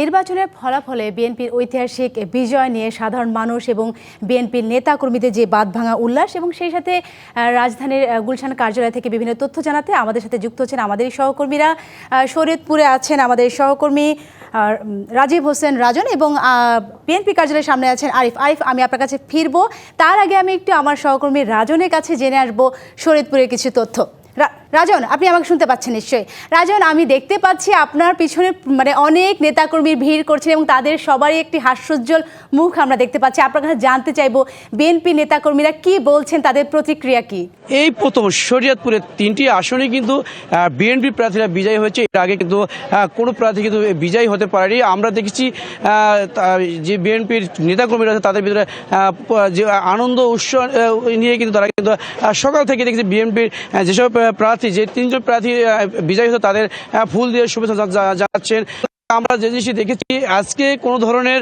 নির্বাচনের ফলাফলে বিএনপির ঐতিহাসিক বিজয় নিয়ে সাধারণ মানুষ এবং বিএনপির নেতাকর্মীদের যে বাঁধভাঙা উল্লাস এবং সেই সাথে রাজধানীর গুলশান কার্যালয় থেকে বিভিন্ন তথ্য জানাতে আমাদের সাথে যুক্ত হচ্ছেন আমাদের সহকর্মীরা। শরীয়তপুরে আছেন আমাদের সহকর্মী রাজীব হোসেন রাজন এবং বিএনপি কার্যালয়ের সামনে আছেন আরিফ। আরিফ, আমি আপনার কাছে ফিরবো। তার আগে আমি একটু আমার সহকর্মী রাজনের কাছে জেনে আসব শরীয়তপুরের কিছু তথ্য। রাজন আপনি আমাকে শুনতে পাচ্ছেন নিশ্চয়ই। রাজন আমি দেখতে পাচ্ছি আপনার পিছনে মানে অনেক নেতাকর্মীর ভিড় করছেন এবং তাদের সবারই একটি হাস্যোজ্জ্বল মুখ আমরা দেখতে পাচ্ছি। আপনার কাছে জানতে চাইব বিএনপি নেতাকর্মীরা কি বলছেন তাদের প্রতিক্রিয়া কি? এই প্রথম শরীয়তপুরের তিনটি আসনে কিন্তু বিএনপি প্রার্থীরা বিজয়ী হয়েছে। এর আগে কিন্তু কোনো প্রার্থী কিন্তু বিজয়ী হতে পারেনি। আমরা দেখেছি যে বিএনপির নেতাকর্মীরা আছে তাদের ভিতরে যে আনন্দ উৎসব নিয়ে কিন্তু তারা কিন্তু সকাল থেকে দেখেছি বিএনপির যেসব আহ, প্রার্থী, যে তিনজন প্রার্থী বিজয়ী হতো, তাদের ফুল দিয়ে শুভেচ্ছা জানাচ্ছেন আমরা যে জিনিসটি দেখেছি, আজকে কোনো ধরনের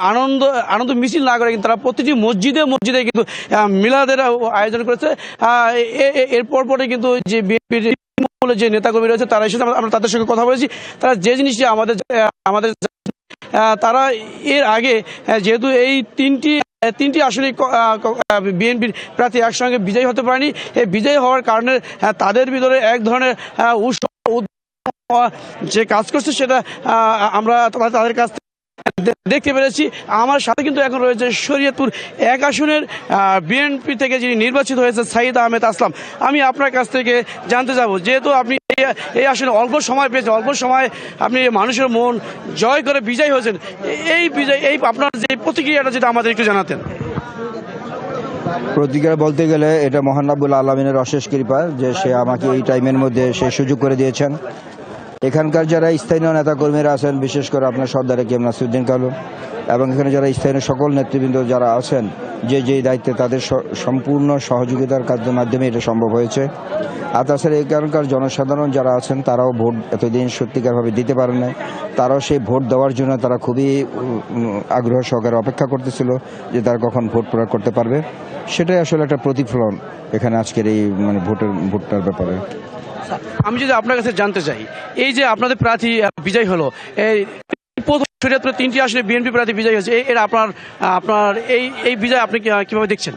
আনন্দ আনন্দ মিছিল না করে কিন্তু তারা প্রতিটি মসজিদে মসজিদে কিন্তু মিলাদের আয়োজন করেছে। এরপর পরে কিন্তু যে বিএনপির যে নেতাকর্মী রয়েছে, তারা এসেছে আমরা- তাদের সঙ্গে কথা বলেছি। তারা যে জিনিসটি আমাদের আমাদের তারা এর আগে যেহেতু এই তিনটি তিনটি আসলে বিএনপির প্রার্থী একসঙ্গে বিজয়ী হতে পারেনি। এই বিজয়ী হওয়ার কারণে তাদের ভিতরে এক ধরনের আহ, উৎসাহ যে কাজ করছে সেটা আমরা তাদের- কাছ দেখতে পেরেছি। আমার সাথে কিন্তু এখন রয়েছে শরীয়তপুর এক আসনের বিএনপি থেকে যিনি নির্বাচিত হয়েছে সাইদ আহমেদ আসলাম। আমি আপনার কাছ থেকে জানতে যাব যেহেতু আপনি এই- আসলে অল্প সময় পেয়েছেন অল্প সময় আপনি মানুষের মন জয় করে বিজয় হয়েছেন। এই বিজয়, এই আপনার যে প্রতিক্রিয়াটা যেটা আমাদের একটু জানাতেন। প্রতিক্রিয়া বলতে গেলে এটা মহানাবুল আলমিনের অশেষ কৃপা যে সে আমাকে এই টাইমের মধ্যে সে সুযোগ করে দিয়েছেন। এখানকার যারা স্থানীয় নেতাকর্মীরা আছেন, বিশেষ করে আপনার সর্দারে কেম নাসিউদ্দিন কালু এবং এখানে যারা স্থানীয় সকল নেতৃবৃন্দ যারা আছেন, যে যেই দায়িত্বে তাদের সম্পূর্ণ সহযোগিতার কাজের মাধ্যমে এটা সম্ভব হয়েছে। আর তাছাড়া এখানকার জনসাধারণ যারা আছেন, তারাও ভোট এতদিন সত্যিকারভাবে দিতে পারেন নাই। তারাও সেই ভোট দেওয়ার জন্য তারা খুবই আগ্রহ সহকারে অপেক্ষা করতেছিল যে তারা কখন ভোট প্রয়োগ করতে পারবে। সেটাই আসলে একটা প্রতিফলন এখানে আজকের এই মানে ভোটের, ভোটটার ব্যাপারে। আমি যদি আপনার কাছে জানতে চাই, এই যে আপনাদের প্রার্থী বিজয় হলো প্রথম তিনটি আসলে বিএনপি প্রার্থী বিজয় হয়েছে এর আপনার আপনার এই এই বিজয় আপনি কীভাবে দেখছেন?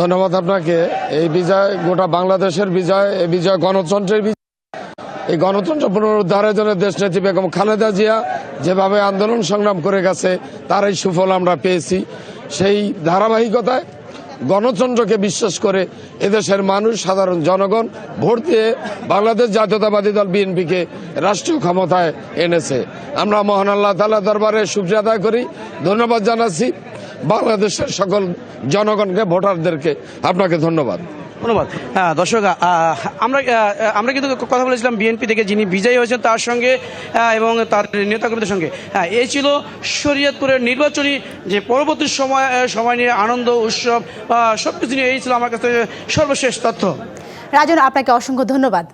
ধন্যবাদ আপনাকে। এই বিজয়, গোটা বাংলাদেশের বিজয়, এই বিজয় গণতন্ত্রের এই গণতন্ত্র পুনরুদ্ধারের জন্য দেশনেত্রী বেগম খালেদা জিয়া যেভাবে আন্দোলন সংগ্রাম করে গেছে, তার এই সুফল আমরা পেয়েছি। সেই ধারাবাহিকতায় গণতন্ত্রকে বিশ্বাস করে এদেশের মানুষ, সাধারণ জনগণ ভোট দিয়ে বাংলাদেশ জাতীয়তাবাদী দল বিএনপিকে রাষ্ট্রীয় ক্ষমতায় এনেছে। আমরা মহান আল্লাহ তালা দরবারে শুক্রিয়া আদায় করি, ধন্যবাদ জানাচ্ছি বাংলাদেশের সকল জনগণকে, ভোটারদেরকে। আপনাকে ধন্যবাদ। ধন্যবাদ। হ্যাঁ দর্শক আমরা আমরা কিন্তু কথা বলেছিলাম বিএনপি থেকে যিনি বিজয়ী হয়েছেন তার সঙ্গে এবং তার নেতাকর্মীদের সঙ্গে। হ্যাঁ এই ছিল শরীয়তপুরের নির্বাচনী যে পরবর্তী সময় সময় নিয়ে আনন্দ, উৎসব সব কিছু নিয়ে এই ছিল আমার কাছে সর্বশেষ তথ্য। রাজন, আপনাকে অসংখ্য ধন্যবাদ।